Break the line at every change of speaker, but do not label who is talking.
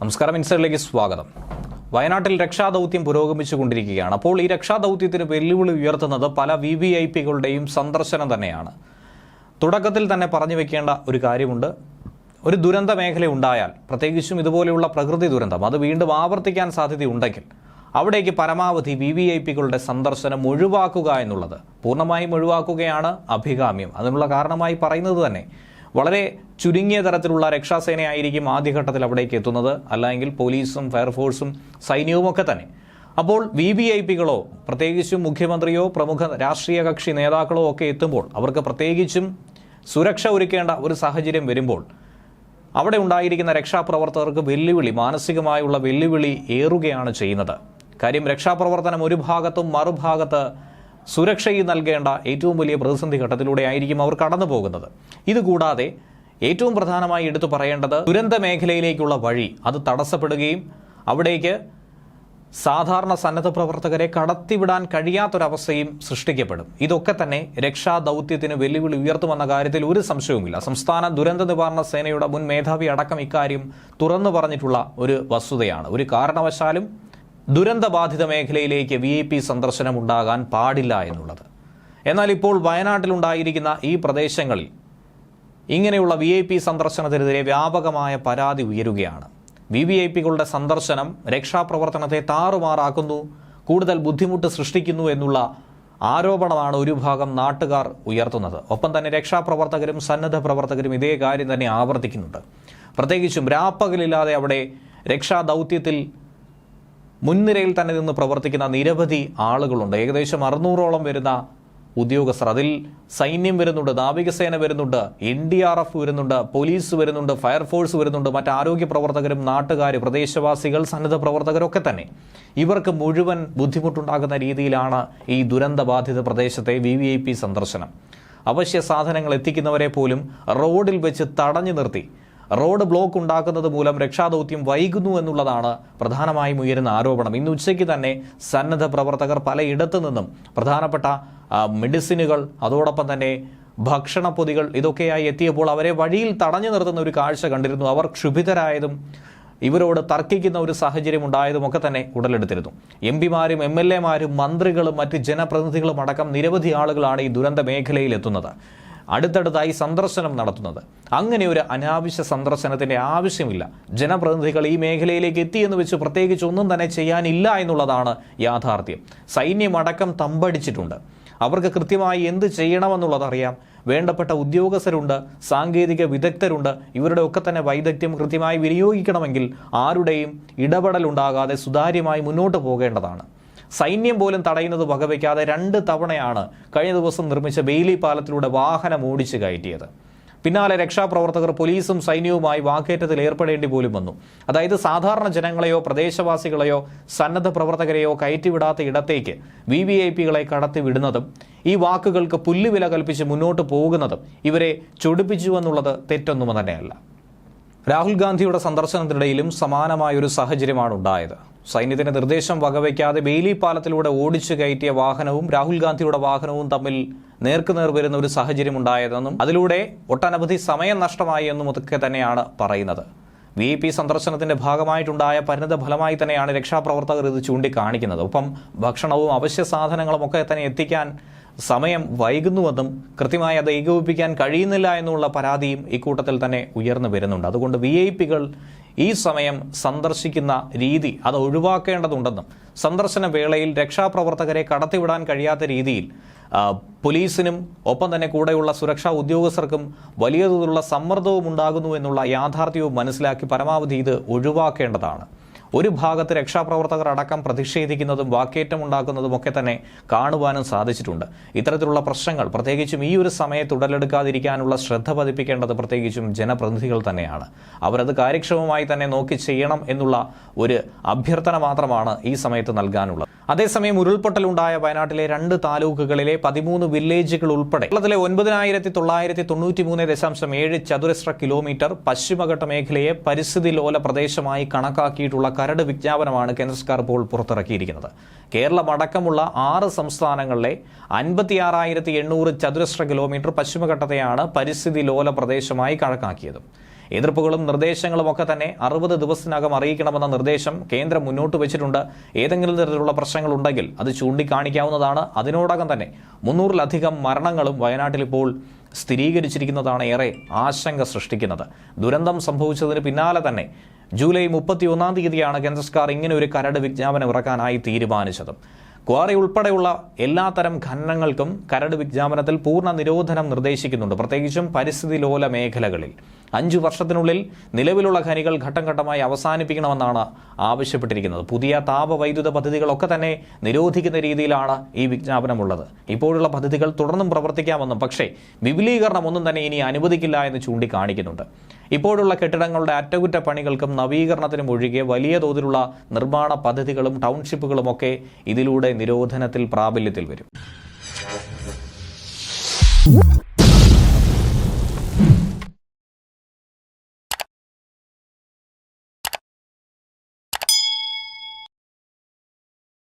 നമസ്കാരം ഇൻസൈഡിലേക്ക് സ്വാഗതം. വയനാട്ടിൽ രക്ഷാദൗത്യം പുരോഗമിച്ചുകൊണ്ടിരിക്കുകയാണ്. അപ്പോൾ ഈ രക്ഷാദൗത്യത്തിന് വെല്ലുവിളി ഉയർത്തുന്നത് പല വി വി ഐ പികളുടെയും സന്ദർശനം തന്നെയാണ്. തുടക്കത്തിൽ തന്നെ പറഞ്ഞു വെക്കേണ്ട ഒരു കാര്യമുണ്ട്. ഒരു ദുരന്ത മേഖല ഉണ്ടായാൽ പ്രത്യേകിച്ചും ഇതുപോലെയുള്ള പ്രകൃതി ദുരന്തം അത് വീണ്ടും ആവർത്തിക്കാൻ സാധ്യതയുണ്ടെങ്കിൽ അവിടേക്ക് പരമാവധി വി വി ഐ പികളുടെ സന്ദർശനം ഒഴിവാക്കുക എന്നുള്ളത് പൂർണമായും ഒഴിവാക്കുകയാണ് അഭികാമ്യം. അതിനുള്ള കാരണമായി പറയുന്നത് തന്നെ വളരെ ചുരുങ്ങിയ തരത്തിലുള്ള രക്ഷാസേനയായിരിക്കും ആദ്യഘട്ടത്തിൽ അവിടേക്ക് എത്തുന്നത്. അല്ലെങ്കിൽ പോലീസും ഫയർഫോഴ്സും സൈന്യവും ഒക്കെ തന്നെ. അപ്പോൾ വി വി ഐ പികളോ പ്രത്യേകിച്ചും മുഖ്യമന്ത്രിയോ പ്രമുഖ രാഷ്ട്രീയ കക്ഷി നേതാക്കളോ ഒക്കെ എത്തുമ്പോൾ അവർക്ക് പ്രത്യേകിച്ചും സുരക്ഷ ഒരുക്കേണ്ട ഒരു സാഹചര്യം വരുമ്പോൾ അവിടെ ഉണ്ടായിരിക്കുന്ന രക്ഷാപ്രവർത്തകർക്ക് വെല്ലുവിളി മാനസികമായുള്ള വെല്ലുവിളി ഏറുകയാണ് ചെയ്യുന്നത്. കാര്യം രക്ഷാപ്രവർത്തനം ഒരു ഭാഗത്തും മറുഭാഗത്ത് സുരക്ഷയും നൽകേണ്ട ഏറ്റവും വലിയ പ്രതിസന്ധി ഘട്ടത്തിലൂടെ ആയിരിക്കും അവർ കടന്നു പോകുന്നത് ഇതുകൂടാതെ ഏറ്റവും പ്രധാനമായി എടുത്തു പറയേണ്ടത് ദുരന്ത മേഖലയിലേക്കുള്ള വഴി അത് തടസ്സപ്പെടുകയും അവിടേക്ക് സാധാരണ സന്നദ്ധ പ്രവർത്തകരെ കടത്തിവിടാൻ കഴിയാത്തൊരവസ്ഥയും സൃഷ്ടിക്കപ്പെടും. ഇതൊക്കെ തന്നെ രക്ഷാ ദൗത്യത്തിന് വെല്ലുവിളി ഉയർത്തുമെന്ന കാര്യത്തിൽ ഒരു സംശയവുമില്ല. സംസ്ഥാന ദുരന്ത നിവാരണ സേനയുടെ മുൻ മേധാവി അടക്കം ഇക്കാര്യം തുറന്നു പറഞ്ഞിട്ടുള്ള ഒരു വസ്തുതയാണ്. ഒരു കാരണവശാലും ദുരന്തബാധിത മേഖലയിലേക്ക് വി ഐ പി സന്ദർശനം ഉണ്ടാകാൻ പാടില്ല എന്നുള്ളത്. എന്നാൽ ഇപ്പോൾ വയനാട്ടിലുണ്ടായിരിക്കുന്ന ഈ പ്രദേശങ്ങളിൽ ഇങ്ങനെയുള്ള വി ഐ പി സന്ദർശനത്തിനെതിരെ വ്യാപകമായ പരാതി ഉയരുകയാണ്. വി വി ഐ പികളുടെ സന്ദർശനം രക്ഷാപ്രവർത്തനത്തെ താറുമാറാക്കുന്നു കൂടുതൽ ബുദ്ധിമുട്ട് സൃഷ്ടിക്കുന്നു എന്നുള്ള ആരോപണമാണ് ഒരു ഭാഗം നാട്ടുകാർ ഉയർത്തുന്നത്. ഒപ്പം തന്നെ രക്ഷാപ്രവർത്തകരും സന്നദ്ധ പ്രവർത്തകരും ഇതേ കാര്യം തന്നെ ആവർത്തിക്കുന്നുണ്ട്. പ്രത്യേകിച്ചും രാപ്പകലില്ലാതെ അവിടെ രക്ഷാദൗത്യത്തിൽ മുൻനിരയിൽ തന്നെ നിന്ന് പ്രവർത്തിക്കുന്ന നിരവധി ആളുകളുണ്ട്. ഏകദേശം അറുന്നൂറോളം വരുന്ന ഉദ്യോഗസ്ഥർ. അതിൽ സൈന്യം വരുന്നുണ്ട് നാവികസേന വരുന്നുണ്ട് എൻ ഡി ആർ എഫ് വരുന്നുണ്ട് പോലീസ് വരുന്നുണ്ട് ഫയർഫോഴ്സ് വരുന്നുണ്ട് മറ്റ് ആരോഗ്യ പ്രവർത്തകരും നാട്ടുകാർ പ്രദേശവാസികൾ സന്നദ്ധ പ്രവർത്തകരൊക്കെ തന്നെ. ഇവർക്ക് മുഴുവൻ ബുദ്ധിമുട്ടുണ്ടാകുന്ന രീതിയിലാണ് ഈ ദുരന്തബാധിത പ്രദേശത്തെ വി വി ഐ പി സന്ദർശനം. അവശ്യ സാധനങ്ങൾ എത്തിക്കുന്നവരെ പോലും റോഡിൽ വെച്ച് തടഞ്ഞു നിർത്തി. റോഡ് ബ്ലോക്ക് ഉണ്ടാക്കുന്നത് മൂലം രക്ഷാദൗത്യം വൈകുന്നു എന്നുള്ളതാണ് പ്രധാനമായും ഉയരുന്ന ആരോപണം. ഇന്ന് ഉച്ചയ്ക്ക് തന്നെ സന്നദ്ധ പ്രവർത്തകർ പലയിടത്തു നിന്നും പ്രധാനപ്പെട്ട മെഡിസിനുകൾ അതോടൊപ്പം തന്നെ ഭക്ഷണപ്പൊതികൾ ഇതൊക്കെയായി എത്തിയപ്പോൾ അവരെ വഴിയിൽ തടഞ്ഞു നിർത്തുന്ന ഒരു കാഴ്ച കണ്ടിരുന്നു. അവർ ക്ഷുഭിതരായതും ഇവരോട് തർക്കിക്കുന്ന ഒരു സാഹചര്യം ഉണ്ടായതും ഒക്കെ തന്നെ ഉടലെടുത്തിരുന്നു. എം പിമാരും എം എൽ എമാരും മന്ത്രികളും മറ്റ് ജനപ്രതിനിധികളും അടക്കം നിരവധി ആളുകളാണ് ഈ ദുരന്ത മേഖലയിൽ എത്തുന്നത്. അടുത്തടുത്തായി സന്ദർശനം നടത്തുന്നത്. അങ്ങനെ ഒരു അനാവശ്യ സന്ദർശനത്തിന്റെ ആവശ്യമില്ല. ജനപ്രതിനിധികൾ ഈ മേഖലയിലേക്ക് എത്തിയെന്ന് വെച്ച് പ്രത്യേകിച്ച് ഒന്നും തന്നെ ചെയ്യാനില്ല എന്നുള്ളതാണ് യാഥാർത്ഥ്യം. സൈന്യമടക്കം തമ്പടിച്ചിട്ടുണ്ട്. അവർക്ക് കൃത്യമായി എന്ത് ചെയ്യണമെന്നുള്ളത് അറിയാം. വേണ്ടപ്പെട്ട ഉദ്യോഗസ്ഥരുണ്ട് സാങ്കേതിക വിദഗ്ധരുണ്ട്. ഇവരുടെ ഒക്കെ തന്നെ വൈദഗ്ധ്യം കൃത്യമായി വിനിയോഗിക്കണമെങ്കിൽ ആരുടെയും ഇടപെടലുണ്ടാകാതെ സുതാര്യമായി മുന്നോട്ട് പോകേണ്ടതാണ്. സൈന്യം പോലും തടയുന്നത് വകവയ്ക്കാതെ രണ്ട് തവണയാണ് കഴിഞ്ഞ ദിവസം നിർമ്മിച്ച ബെയിലി പാലത്തിലൂടെ വാഹനം ഓടിച്ചു കയറ്റിയത്. പിന്നാലെ രക്ഷാപ്രവർത്തകർ പോലീസും സൈന്യവുമായി വാക്കേറ്റത്തിൽ ഏർപ്പെടേണ്ടി പോലും വന്നു. അതായത് സാധാരണ ജനങ്ങളെയോ പ്രദേശവാസികളെയോ സന്നദ്ധ പ്രവർത്തകരെയോ കയറ്റിവിടാത്ത ഇടത്തേക്ക് വി വി ഐ പികളെ കടത്തിവിടുന്നതും ഈ വാക്കുകൾക്ക് പുല്ലുവില കൽപ്പിച്ച് മുന്നോട്ട് പോകുന്നതും ഇവരെ ചൊടിപ്പിച്ചു എന്നുള്ളത് തെറ്റൊന്നും തന്നെയല്ല രാഹുൽ ഗാന്ധിയുടെ സന്ദർശനത്തിനിടയിലും സമാനമായൊരു സാഹചര്യമാണ് ഉണ്ടായത്. സൈന്യത്തിന്റെ നിർദ്ദേശം വകവയ്ക്കാതെ ബെയിലി പാലത്തിലൂടെ ഓടിച്ചു കയറ്റിയ വാഹനവും രാഹുൽ ഗാന്ധിയുടെ വാഹനവും തമ്മിൽ നേർക്കുനേർ വരുന്ന ഒരു സാഹചര്യം ഉണ്ടായതെന്നും അതിലൂടെ ഒട്ടനവധി സമയം നഷ്ടമായി എന്നും ഒക്കെ തന്നെയാണ് പറയുന്നത്. വി പി സന്ദർശനത്തിന്റെ ഭാഗമായിട്ടുണ്ടായ പരിണിത ഫലമായി തന്നെയാണ് രക്ഷാപ്രവർത്തകർ ഇത് ചൂണ്ടിക്കാണിക്കുന്നത്. ഒപ്പം ഭക്ഷണവും അവശ്യ സാധനങ്ങളും ഒക്കെ തന്നെ എത്തിക്കാൻ സമയം വൈകുന്നുവെന്നും കൃത്യമായി അത് ഏകോപിപ്പിക്കാൻ കഴിയുന്നില്ല എന്നുള്ള പരാതിയും ഇക്കൂട്ടത്തിൽ തന്നെ ഉയർന്നു വരുന്നുണ്ട്. അതുകൊണ്ട് വി ഐ പികൾ ഈ സമയം സന്ദർശിക്കുന്ന രീതി അത് ഒഴിവാക്കേണ്ടതുണ്ടെന്നും സന്ദർശന വേളയിൽ രക്ഷാപ്രവർത്തകരെ കടത്തിവിടാൻ കഴിയാത്ത രീതിയിൽ പോലീസിനും ഒപ്പം തന്നെ കൂടെയുള്ള സുരക്ഷാ ഉദ്യോഗസ്ഥർക്കും വലിയ തോതിലുള്ള സമ്മർദ്ദവും ഉണ്ടാകുന്നു എന്നുള്ള യാഥാർത്ഥ്യവും മനസ്സിലാക്കി പരമാവധി ഇത് ഒഴിവാക്കേണ്ടതാണ്. ഒരു ഭാഗത്ത് രക്ഷാപ്രവർത്തകർ അടക്കം പ്രതിഷേധിക്കുന്നതും വാക്കേറ്റം ഉണ്ടാക്കുന്നതും ഒക്കെ തന്നെ കാണുവാനും സാധിച്ചിട്ടുണ്ട്. ഇത്തരത്തിലുള്ള പ്രശ്നങ്ങൾ പ്രത്യേകിച്ചും ഈ ഒരു സമയത്ത് ഉടലെടുക്കാതിരിക്കാനുള്ള ശ്രദ്ധ പതിപ്പിക്കേണ്ടത് പ്രത്യേകിച്ചും ജനപ്രതിനിധികൾ തന്നെയാണ്. അവരത് കാര്യക്ഷമമായി തന്നെ നോക്കി ചെയ്യണം എന്നുള്ള ഒരു അഭ്യർത്ഥന മാത്രമാണ് ഈ സമയത്ത് നൽകാനുള്ളത്. അതേസമയം ഉരുൾപൊട്ടലുണ്ടായ വയനാട്ടിലെ രണ്ട് താലൂക്കുകളിലെ പതിമൂന്ന് വില്ലേജുകൾ ഉൾപ്പെടെ കേരളത്തിലെ ഒൻപതിനായിരത്തി തൊള്ളായിരത്തി തൊണ്ണൂറ്റി മൂന്ന് ദശാംശം ഏഴ് ചതുരശ്ര കിലോമീറ്റർ പശ്ചിമഘട്ട മേഖലയെ പരിസ്ഥിതി ലോല പ്രദേശമായി കണക്കാക്കിയിട്ടുള്ള കരട് വിജ്ഞാപനമാണ് കേന്ദ്ര സർക്കാർ ഇപ്പോൾ പുറത്തിറക്കിയിരിക്കുന്നത്. കേരളമടക്കമുള്ള ആറ് സംസ്ഥാനങ്ങളിലെ അൻപത്തിയാറായിരത്തി എണ്ണൂറ് ചതുരശ്ര കിലോമീറ്റർ പശ്ചിമഘട്ടത്തെയാണ് പരിസ്ഥിതി ലോല പ്രദേശമായി കണക്കാക്കിയത്. എതിർപ്പുകളും നിർദ്ദേശങ്ങളും ഒക്കെ തന്നെ അറുപത് ദിവസത്തിനകം അറിയിക്കണമെന്ന നിർദ്ദേശം കേന്ദ്രം മുന്നോട്ട് വെച്ചിട്ടുണ്ട്. ഏതെങ്കിലും തരത്തിലുള്ള പ്രശ്നങ്ങൾ ഉണ്ടെങ്കിൽ അത് ചൂണ്ടിക്കാണിക്കാവുന്നതാണ്. അതിനോടകം തന്നെ മുന്നൂറിലധികം മരണങ്ങളും വയനാട്ടിൽ ഇപ്പോൾ സ്ഥിരീകരിച്ചിരിക്കുന്നതാണ് ഏറെ ആശങ്ക സൃഷ്ടിക്കുന്നത്. ദുരന്തം സംഭവിച്ചതിന് പിന്നാലെ തന്നെ ജൂലൈ മുപ്പത്തി ഒന്നാം തീയതിയാണ് കേന്ദ്ര സർക്കാർ ഇങ്ങനെ ഒരു കരട് വിജ്ഞാപനം ഇറക്കാനായി തീരുമാനിച്ചത്. ക്വാറി ഉൾപ്പെടെയുള്ള എല്ലാത്തരം ഖനനങ്ങൾക്കും കരട് വിജ്ഞാപനത്തിൽ പൂർണ നിരോധനം നിർദ്ദേശിക്കുന്നുണ്ട്. പ്രത്യേകിച്ചും പരിസ്ഥിതി ലോല മേഖലകളിൽ. അഞ്ചു വർഷത്തിനുള്ളിൽ നിലവിലുള്ള ഖനികൾ ഘട്ടം ഘട്ടമായി അവസാനിപ്പിക്കണമെന്നാണ് ആവശ്യപ്പെട്ടിരിക്കുന്നത്. പുതിയ താപവൈദ്യുത പദ്ധതികളൊക്കെ തന്നെ നിരോധിക്കുന്ന രീതിയിലാണ് ഈ വിജ്ഞാപനമുള്ളത്. ഇപ്പോഴുള്ള പദ്ധതികൾ തുടർന്നും പ്രവർത്തിക്കാമെന്നും പക്ഷേ വിപുലീകരണം ഒന്നും തന്നെ ഇനി അനുവദിക്കില്ല എന്ന് ചൂണ്ടിക്കാണിക്കുന്നുണ്ട്. ഇപ്പോഴുള്ള കെട്ടിടങ്ങളുടെ അറ്റകുറ്റപ്പണികൾക്കും നവീകരണത്തിനും ഒഴികെ വലിയ തോതിലുള്ള നിർമ്മാണ പദ്ധതികളും ടൗൺഷിപ്പുകളുമൊക്കെ ഇതിലൂടെ നിരോധനത്തിൽ പ്രാബല്യത്തിൽ വരും.